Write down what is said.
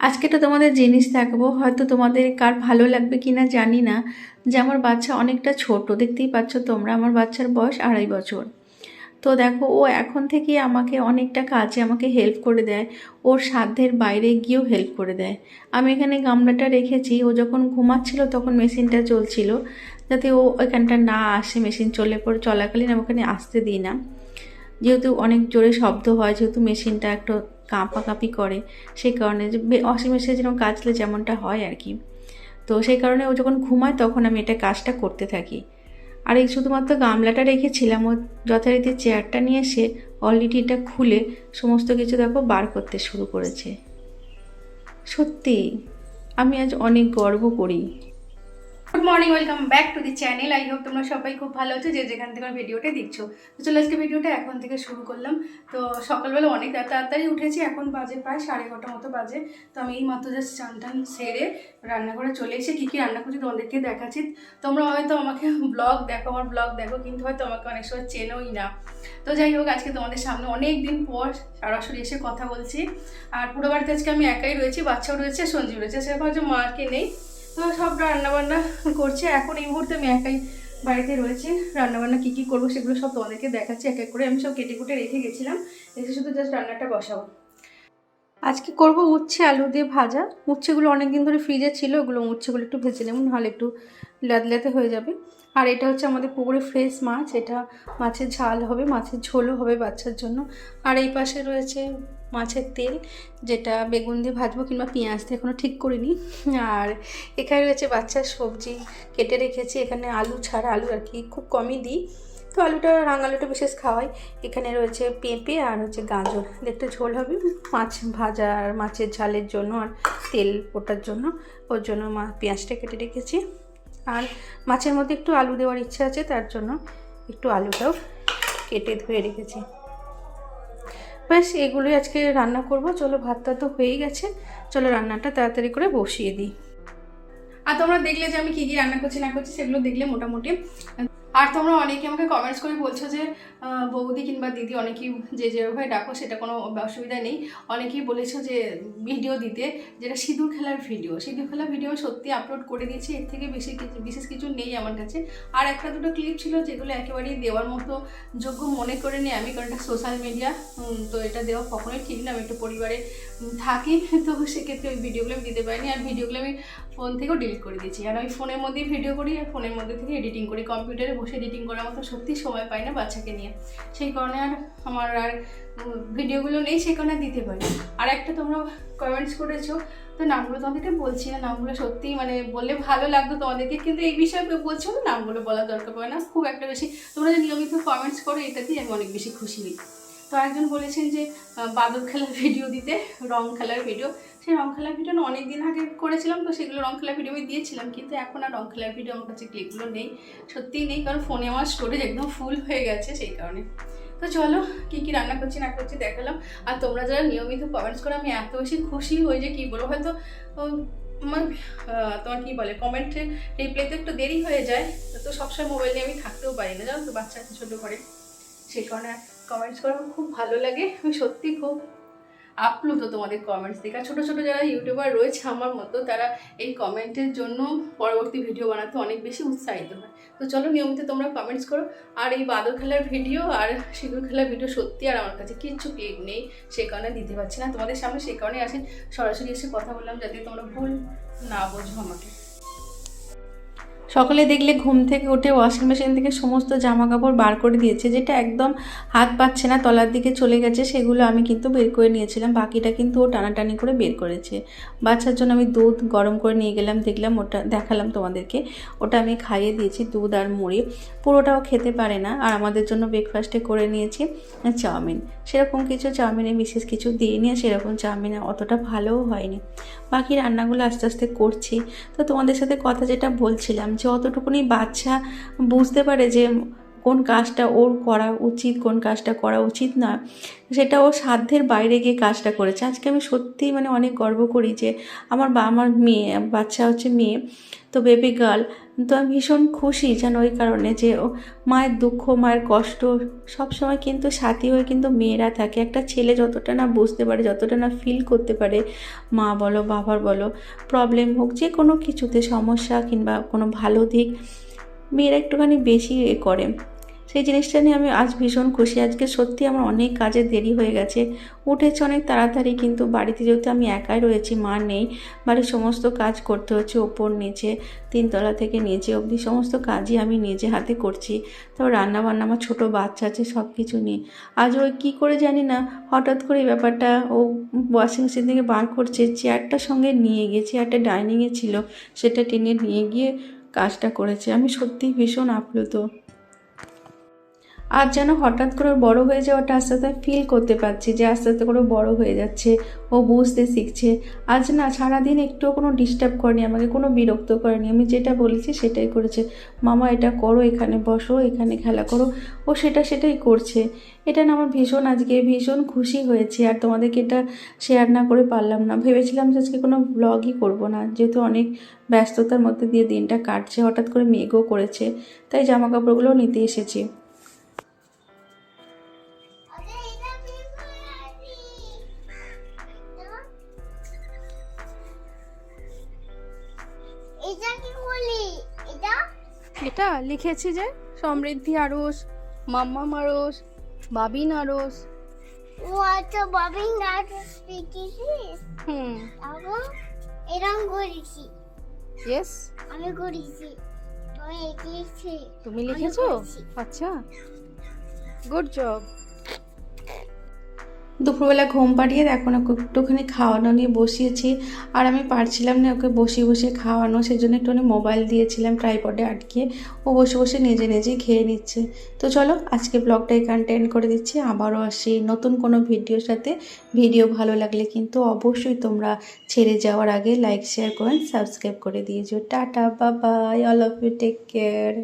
আজকে তো তোমাদের জিনিস থাকব হয়তো তোমাদের কার ভালো লাগবে কি না জানি না, যে আমার বাচ্চা অনেকটা ছোট, দেখতেই পাচ্ছ তোমরা, আমার বাচ্চার বয়স আড়াই বছর। তো দেখো, ও এখন থেকে আমাকে অনেকটা কাজে আমাকে হেল্প করে দেয়, ওর সাধ্যের বাইরে গিয়েও হেল্প করে দেয়। আমি এখানে গামলাটা রেখেছি, ও যখন ঘুমাচ্ছিল তখন মেশিনটা চলছিল, যাতে ও ওইখানটা না আসে, মেশিন চলে পরে চলাকালীন আমি ওখানে আসতে দিই না। যেহেতু অনেক জোরে শব্দ হয়, যেহেতু মেশিনটা একটু কাঁপাকাঁপি করে, সেই কারণে ওয়াশিং মেশিনে যেরকম কাচলে যেমনটা হয় আর কি। তো সেই কারণে ও যখন ঘুমায় তখন আমি এটা কাজটা করতে থাকি। আর এই শুধুমাত্র গামলাটা রেখেছিলাম, ও যথারীতি চেয়ারটা নিয়ে এসে অলরেডি এটা খুলে সমস্ত কিছু দেখো বার করতে শুরু করেছে। সত্যি, আমি আজ অনেক গর্ব করি। Good morning welcome back to the channel I hope তোমরা সবাই খুব ভালো আছো, যে যেখান থেকে ভিডিওটা দেখছ। তো চলো আজকে ভিডিওটা এখন থেকে শুরু করলাম। তো সকালবেলা অনেক তাড়াতাড়ি উঠেছি, এখন বাজে প্রায় সাড়ে এগারোটা মতো বাজে। তো আমি এই মাত্র জাস্ট চান টান সেরে রান্নাঘরে চলে এসে কী কী রান্না করছি তোমাদেরকে দেখাচ্ছি। তোমরা হয়তো আমাকে ব্লগ দেখো, আমার ব্লগ দেখো, কিন্তু হয়তো আমাকে অনেক সময় চেনোই না। তো যাই হোক, আজকে তোমাদের সামনে অনেক দিন পর সরাসরি এসে কথা বলছি। আর পুরো বাড়িতে আজকে আমি একাই রয়েছি, বাচ্চাও রয়েছে, সঞ্জীব রয়েছে। সেরকম হচ্ছে মাকে নেই। তো সব রান্নাবান্না করছে। এখন এই মুহূর্তে আমি একাই বাড়িতে রয়েছি। রান্নাবান্না কী কী করব সেগুলো সব তোমাদেরকে দেখাচ্ছি। এক এক করে আমি সব কেটে কুটে রেখে গেছিলাম। এসে শুধু জাস্ট রান্নাটা বসাবো। আজকে করব উচ্ছে, আলু দিয়ে ভাজা। উচ্ছেগুলো অনেক দিন ধরে ফ্রিজে ছিল, ওগুলো উচ্ছেগুলো একটু ভেজে নেব, নাহলে একটু লাদলাতে হয়ে যাবে। আর এটা হচ্ছে আমাদের পুকুরে ফ্রেশ মাছ, এটা মাছের ঝাল হবে, মাছের ঝোলও হবে বাচ্চার জন্য। আর এই পাশে রয়েছে মাছের তেল, যেটা বেগুন দিয়ে ভাজবো কিংবা পেঁয়াজ দিয়ে এখনও ঠিক করিনি। আর এখানে রয়েছে বাচ্চার সবজি, কেটে রেখেছি। এখানে আলু ছাড়া আলু আর কি খুব কমই দিই। তো আলুটা রাঙালুটা বিশেষ খাওয়াই। এখানে রয়েছে পেঁপে আর হচ্ছে গাজর। দেখতে ঝোল হবে, মাছ ভাজা আর মাছের ঝালের জন্য আর তেল ওটার জন্য। ওর জন্য মা পেঁয়াজটা কেটে রেখেছি। আর মাছের মধ্যে একটু আলু দেওয়ার ইচ্ছা আছে, তার জন্য একটু আলুটাও কেটে ধুয়ে রেখেছি। ব্যাস, এগুলোই আজকে রান্না করব। চলো ভাতটা তো হয়েই গেছে। চলো, রান্নাটা তাড়াতাড়ি করে বসিয়ে দিই। আর তোমরা দেখলে যে আমি কী কী রান্না করছি, না করছি, সেগুলো দেখলে মোটামুটি আর তোমরা অনেকে আমাকে কমেন্টস করে বলছো যে বৌদি কিংবা দিদি অনেকেই যে যেভাবে ডাকো সেটা কোনো অসুবিধা নেই। অনেকেই বলেছ যে ভিডিও দিতে, যেটা সিঁদুর খেলার ভিডিও সিঁদুর খেলার ভিডিও সত্যি আপলোড করে দিয়েছি, এর থেকে বেশি বিশেষ কিছু নেই আমার কাছে। আর একটা দুটো ক্লিপ ছিল যেগুলো একেবারেই দেওয়ার মতো যোগ্য মনে করে নিই আমি, কারণ এটা সোশ্যাল মিডিয়া তো এটা দেওয়া কখনোই ঠিক না। আমি একটু পরিবারে থাকি, তো সেক্ষেত্রে ওই ভিডিওগুলো আমি দিতে পারিনি। আর ভিডিওগুলো আমি ফোন থেকেও ডিলিট করে দিয়েছি। আর আমি ফোনের মধ্যেই ভিডিও করি, আর ফোনের মধ্যে থেকে এডিটিং করি। কম্পিউটারে বসে এডিটিং করার মতো সত্যি সময় পাই না বাচ্চাকে নিয়ে। সেই কারণে আর আমার আর ভিডিওগুলো নেই সেই কারণে দিতে পারি আর একটা তোমরা কমেন্টস করেছ, তো নামগুলো তোমাদেরকে বলছি না, নামগুলো সত্যি মানে বললে ভালো লাগতো তোমাদেরকে, কিন্তু এই বিষয়ে বলছো নামগুলো বলার দরকার পড়ে না, খুব একটা বেশি। তোমরা যে নিয়মিত কমেন্টস করো এটাতেই আমি অনেক বেশি খুশি হই। তো একজন বলেছেন যে বাদর খেলার ভিডিও দিতে, রং খেলার ভিডিও সেই রং খেলার ভিডিও না অনেক দিন আগে করেছিলাম, তো সেগুলো রং খেলার ভিডিও আমি দিয়েছিলাম, কিন্তু এখন আর রং খেলার ভিডিও আমার কাছে ক্লিপগুলো নেই, সত্যিই নেই, কারণ ফোনে আমার স্টোরেজ একদম ফুল হয়ে গেছে সেই কারণে। তো চলো, কী কী রান্না করছি, না করছি দেখালাম। আর তোমরা যারা নিয়মিত কমেন্টস করে, আমি এত বেশি খুশি হই যে কী বলব, হয়তো আমার তোমার কী বলে কমেন্টে রিপ্লাইতে একটু দেরি হয়ে যায়, তো সবসময় মোবাইল নিয়ে আমি থাকতেও পারি না, জানো তো বাচ্চা ছোটো করে। সেই কারণে কমেন্টস করে আমার খুব ভালো লাগে। আমি সত্যি খুব আপ্লুত তোমাদের কমেন্টস দেখে। ছোটো ছোটো যারা ইউটিউবার রয়েছে আমার মতো, তারা এই কমেন্টের জন্য পরবর্তী ভিডিও বানাতে অনেক বেশি উৎসাহিত হয়। তো চলো নিয়মিত তোমরা কমেন্টস করো। আর এই বাদর খেলার ভিডিও আর সিঁদুর খেলার ভিডিও সত্যি আর আমার কাছে কিচ্ছু ক্লিপ নেই। সেই কারণে দিতে পারছি না। তোমাদের সামনে সেই কারণে আসেন। সরাসরি এসে কথা বললাম যাতে তোমরা ভুল না বোঝো আমাকে। সকালে দেখলে ঘুম থেকে উঠে ওয়াশিং মেশিন থেকে সমস্ত জামা কাপড় বার করে দিয়েছে, যেটা একদম হাত পাচ্ছে না, তলার দিকে চলে গেছে, সেগুলো আমি কিন্তু বের করে নিয়েছিলাম, বাকিটা কিন্তু ও টানাটানি করে বের করেছে। বাচ্চার জন্য আমি দুধ গরম করে নিয়ে গেলাম, দেখলাম ওটা, দেখালাম তোমাদেরকে, ওটা আমি খাইয়ে দিয়েছি, দুধ আর মুড়ি, পুরোটাও খেতে পারে না, আর আমাদের জন্য ব্রেকফাস্টে করে নিয়েছি চাউমিন। সেরকম কিছু চাউমিনে বিশেষ কিছু দিইনি, আর সেরকম চাউমিনে অতটা ভালোও হয়নি। বাকি রান্নাগুলো আস্তে আস্তে করছি। তো তোমাদের সাথে কথা যেটা বলছিলাম যে অতটুকুনি বাচ্চা বুঝতে পারে যে কোন কাজটা ওর করা উচিত, কোন কাজটা করা উচিত না, সেটা ও সাধ্যের বাইরে গিয়ে কাজটা করেছে। আজকে আমি সত্যিই মানে অনেক গর্ব করি যে আমার বা, আমার মেয়ে, বাচ্চা হচ্ছে মেয়ে, তো বেবি গার্ল তো আমি ভীষণ খুশি যেন ওই কারণে যে ও মায়ের দুঃখ, মায়ের কষ্ট সব সময় কিন্তু সাথী হয়ে কিন্তু মেয়েরা থাকে। একটা ছেলে যতটা না বুঝতে পারে, যতটা না ফিল করতে পারে, মা বলো বাবার বলো প্রবলেম হোক, যে কোনো কিছুতে সমস্যা কিংবা কোনো ভালো দিক মেয়েরা একটুখানি বেশি এ করে। সেই জিনিসটা নিয়ে আমি আজ ভীষণ খুশি। আজকে সত্যি আমার অনেক কাজে দেরি হয়ে গেছে। উঠেছে অনেক তাড়াতাড়ি, কিন্তু বাড়িতে যেহেতু আমি একাই রয়েছি, মা নেই, বাড়ির সমস্ত কাজ করতে হচ্ছে ওপর নিচে, তিনতলা থেকে নিচে অবধি সমস্ত কাজই আমি নিজে হাতে করছি। তারপর রান্না বান্না আমার ছোটো বাচ্চা আছে সব কিছু নিয়ে। আজ ওই কী করে জানি না, হঠাৎ করে ব্যাপারটা, ও ওয়াশিং মেশিন থেকে বার করছে চেয়ারটার সঙ্গে নিয়ে গিয়ে চেয়ারটা ডাইনিংয়ে ছিল, সেটা টেনে নিয়ে গিয়ে কাজটা করেছে। আমি সত্যিই ভীষণ আপ্লুত। আর যেন হঠাৎ করে বড় হয়ে যাওয়াটা আস্তে আস্তে ফিল করতে পারছি যে আস্তে আস্তে করে বড় হয়ে যাচ্ছে, ও বুঝতে শিখছে। আজ না সারাদিন একটুও কোনো ডিস্টার্ব করেনি, আমাকে কোনো বিরক্ত করেনি। আমি যেটা বলেছি সেটাই করেছে। মামা, এটা করো, এখানে বসো, এখানে খেলা করো। ও সেটা সেটাই করছে। এটা না আমার ভীষণ, আজকে ভীষণ খুশি হয়েছে। আর তোমাদেরকে এটা শেয়ার না করে পারলাম না। ভেবেছিলাম যে আজকে কোনো ব্লগই করব না। যেহেতু অনেক ব্যস্ততার মধ্যে দিয়ে দিনটা কাটছে, হঠাৎ করে মেঘও করেছে। তাই জামা কাপড়গুলো নিতে এসেছি। এটা কি বলি? এটা? এটা লিখেছি যে সমৃদ্ধি আরস মাম্মা আরস বাবিন আরস। ও আচ্ছা ববি নাট শিখেছিস হুম। এখন এরকম করেছি। ইয়েস আমি করেছি। এঁকেছি তুমি লিখেছো? আচ্ছা। গুড জব দুপুরবেলা ঘুম পাড়িয়ে এখন ওকে একটুখানি খাওয়ানো নিয়ে বসিয়েছি। আর আমি পারছিলাম না ওকে বসিয়ে বসিয়ে খাওয়ানো সেই জন্য একটুখানি মোবাইল দিয়েছিলাম, ট্রাইপডে আটকে ও বসে বসে নিজে নিজেই খেয়ে নিচ্ছে। তো চলো, আজকে ব্লগটা এখানটা করে দিচ্ছি। আবারও আসি নতুন কোনো ভিডিওর সাথে। ভিডিও ভালো লাগলে কিন্তু অবশ্যই তোমরা ছেড়ে যাওয়ার আগে লাইক শেয়ার করেন সাবস্ক্রাইব করে দিয়েছ। টাটা বাবাই all of you take care